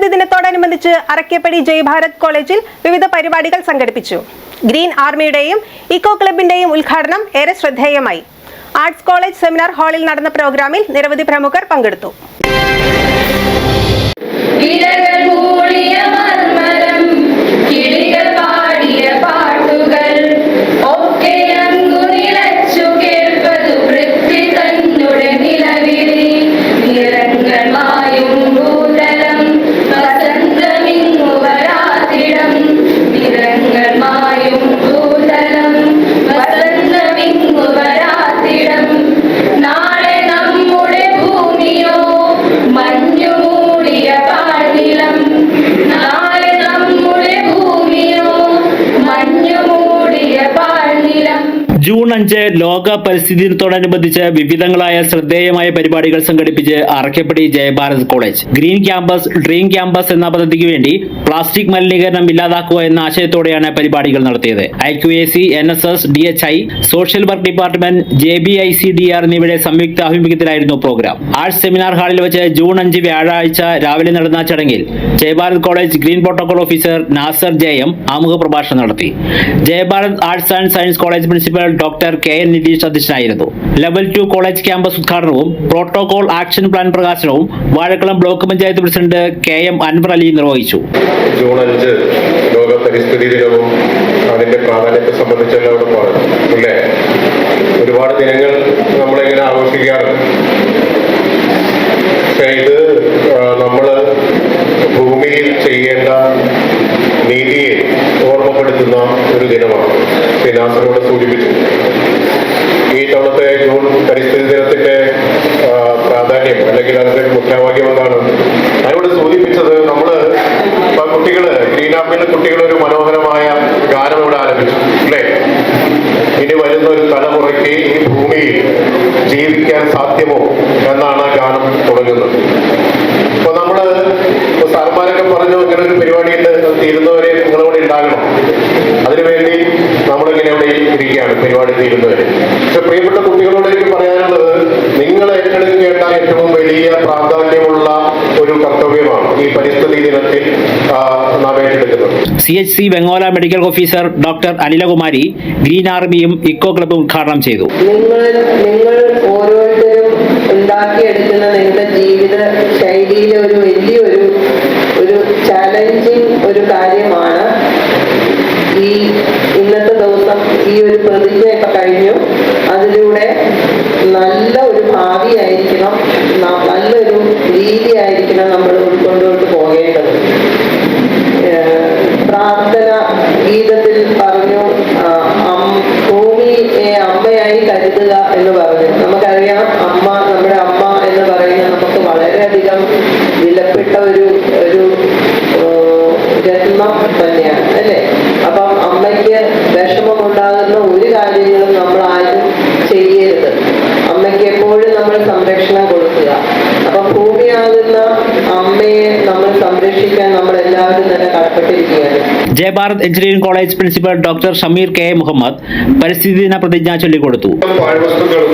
പരിസ്ഥിതി ദിനത്തോടനുബന്ധിച്ച് അറക്കേപ്പടി ജയ്ഭാരത് കോളേജിൽ വിവിധ പരിപാടികൾ സംഘടിപ്പിച്ചു. ഗ്രീൻ ആർമിയുടെയും ഇക്കോ ക്ലബിന്റെയും ഉദ്ഘാടനം ഏറെ ശ്രദ്ധേയമായി. ആർട്സ് കോളേജ് സെമിനാർ ഹാളിൽ നടന്ന പ്രോഗ്രാമിൽ നിരവധി പ്രമുഖർ പങ്കെടുത്തു. ജൂൺ അഞ്ച് ലോക പരിസ്ഥിതി ദിനത്തോടനുബന്ധിച്ച് വിവിധങ്ങളായ ശ്രദ്ധേയമായ പരിപാടികൾ സംഘടിപ്പിച്ച് Arakkappady Jayabharath college. Green campus dream campus എന്ന പദ്ധതിക്ക് വേണ്ടി പ്ലാസ്റ്റിക് മലിനീകരണം ഇല്ലാതാക്കുക എന്ന ആശയത്തോടെയാണ് പരിപാടികൾ നടത്തിയത്. I Q A C N S S D H I social work department J B I C D R എന്നിവയുടെ സംയുക്ത ആഭിമുഖ്യത്തിലായിരുന്നു പ്രോഗ്രാം. ആർട്സ് സെമിനാർ ഹാളിൽ വെച്ച് ജൂൺ അഞ്ച് വ്യാഴാഴ്ച രാവിലെ നടന്ന ചടങ്ങിൽ Jayabharath college green protocol officer Nazar J M ആമുഖ പ്രഭാഷണം നടത്തി. Jayabharath arts and science college principal doctor K N Nitheesh അധ്യക്ഷനായിരുന്നു. ലെവൽ ടു കോളേജ് ക്യാമ്പസ് ഉദ്ഘാടനവും പ്രോട്ടോകോൾ ആക്ഷൻ പ്ലാൻ പ്രകാശനവും Vazhakkulam block panchayat president K M Anwar Ali നിർവഹിച്ചു. June അഞ്ച് ലോക പരിസ്ഥിതി ദിനവും അതിന്റെ പ്രാധാന്യത്തെ സംബന്ധിച്ചെല്ലാം അവിടെ പറഞ്ഞു. അല്ലേ? ഒരുപാട് ദിനങ്ങൾ നമ്മളിങ്ങനെ ആഘോഷിക്കാറുണ്ട്. പക്ഷെ ഇത് നമ്മൾ ഭൂമിയിൽ ചെയ്യേണ്ട നീതിയെ ഓർമ്മപ്പെടുത്തുന്ന ഒരു ദിനമാണ്. സിനാസിനോട് സൂചിപ്പിച്ചു. ഈ തവണത്തെ ജൂൺ പരിസ്ഥിതി ദിനത്തിന്റെ പ്രാധാന്യം അല്ലെങ്കിൽ അതിന്റെ മുദ്രാവാക്യം എന്താണ് അതിനോട് സൂചിപ്പിച്ചത് നമ്മൾ ഇപ്പൊ കുട്ടികൾ ഗ്രീൻ ആപ്പിലെ കുട്ടികൾ ഒരു മനോഹരമായ ഗാനം ഇവിടെ ആരംഭിച്ചു അല്ലേ ഇനി വരുന്ന ഒരു തലമുറയ്ക്ക് ഈ ഭൂമിയിൽ ജീവിക്കാൻ സാധ്യമോ എന്നാണ് ആ ഗാനം തുടങ്ങുന്നത്. അപ്പൊ നമ്മൾ ഇപ്പൊ സാർമാരൊക്കെ പറഞ്ഞു ഇങ്ങനെ ഒരു പരിപാടിയുണ്ട് അത് തീരുന്നവരെ നിങ്ങളിവിടെ ഉണ്ടാകണം. അതിനുവേണ്ടി നമ്മളിങ്ങനെ ഇവിടെ ഇരിക്കുകയാണ് പരിപാടി തീരുന്നവരെ. പക്ഷെ പ്രിയപ്പെട്ട കുട്ടികളോട് എനിക്ക് പറയാനുള്ളത് നിങ്ങൾ ഏറ്റെടുക്കേണ്ട ഏറ്റവും വലിയ പ്രാധാന്യമുള്ള ഒരു കർത്തവ്യമാണ് ഈ പരിസ്ഥിതി ദിനത്തിൽ ആ, നാം ഏറ്റെടുക്കുന്നത്. C H C Vengola medical officer doctor Anilakumari green ആർമിയും eco ക്ലബും ഉദ്ഘാടനം ചെയ്തു. നിങ്ങൾ നിങ്ങൾ ഉണ്ടാക്കിയെടുക്കുന്ന നിങ്ങളുടെ ജീവിത ശൈലിയിലെ ഒരു വലിയൊരു ഒരു ചാലഞ്ചിങ് ഒരു കാര്യമാണ്. ഈ ഇന്നത്തെ ദിവസം ഈ ഒരു പ്രതിജ്ഞ ഇപ്പൊ കഴിഞ്ഞു. അതിലൂടെ നല്ല ഒരു ഭാവി ആയിരിക്കണം നല്ലൊരു രീതി ആയിരിക്കണം നമ്മൾ ഉൾക്കൊണ്ടുകൊണ്ട് പോകേണ്ടത്. പ്രാർത്ഥന ഗീതത്തിൽ പറഞ്ഞു ഭൂമിയെ അമ്മയായി കരുതുക എന്ന് പറഞ്ഞു. നമുക്കറിയാം സംരക്ഷിക്കാൻ നമ്മൾ എല്ലാവരും തന്നെ കടപ്പെട്ടിരിക്കുകയാണ്. Jayabharath engineering college principal doctor Shameer K Muhammad പരിസ്ഥിതി ദിന പ്രതിജ്ഞ ചൊല്ലിക്കൊടുത്തു. പാഴ്വസ്തുക്കളും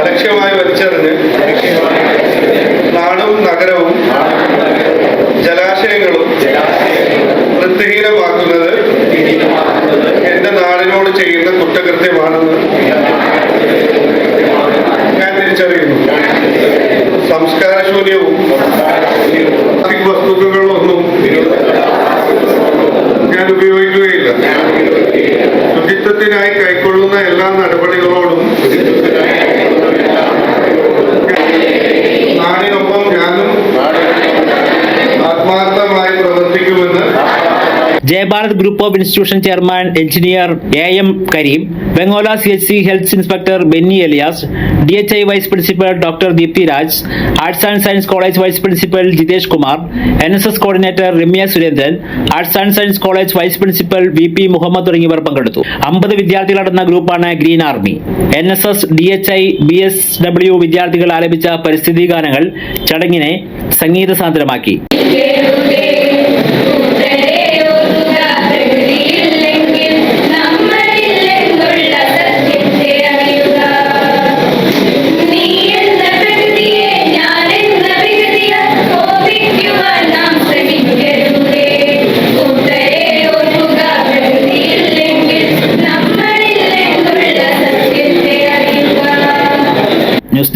അലക്ഷ്യമായി വലിച്ചെറിഞ്ഞ് നാടും നഗരവും ജലാശയങ്ങളും വൃത്തിഹീനമാക്കുന്നത് എന്റെ നാടിനോട് ചെയ്യുന്ന കുറ്റകൃത്യമാണെന്ന് தான் எல்லா Jayabharath group of institution chairman engineer A M Kareem Bangola C H C health inspector Benny Elias D H I vice principal doctor Deepthi Raj arts and science college vice principal Jithesh Kumar N S S coordinator Ramya Surendran arts and science college vice principal V P Muhammad തുടങ്ങിയവർ പങ്കെടുത്തു. അമ്പത് വിദ്യാർത്ഥികളടങ്ങുന്ന ഗ്രൂപ്പാണ് green army. N S S D H I B S W വിദ്യാർത്ഥികൾ ആലപിച്ച പരിസ്ഥിതി ഗാനങ്ങൾ ചടങ്ങിനെ സംഗീത സാന്ദ്രമാക്കി. news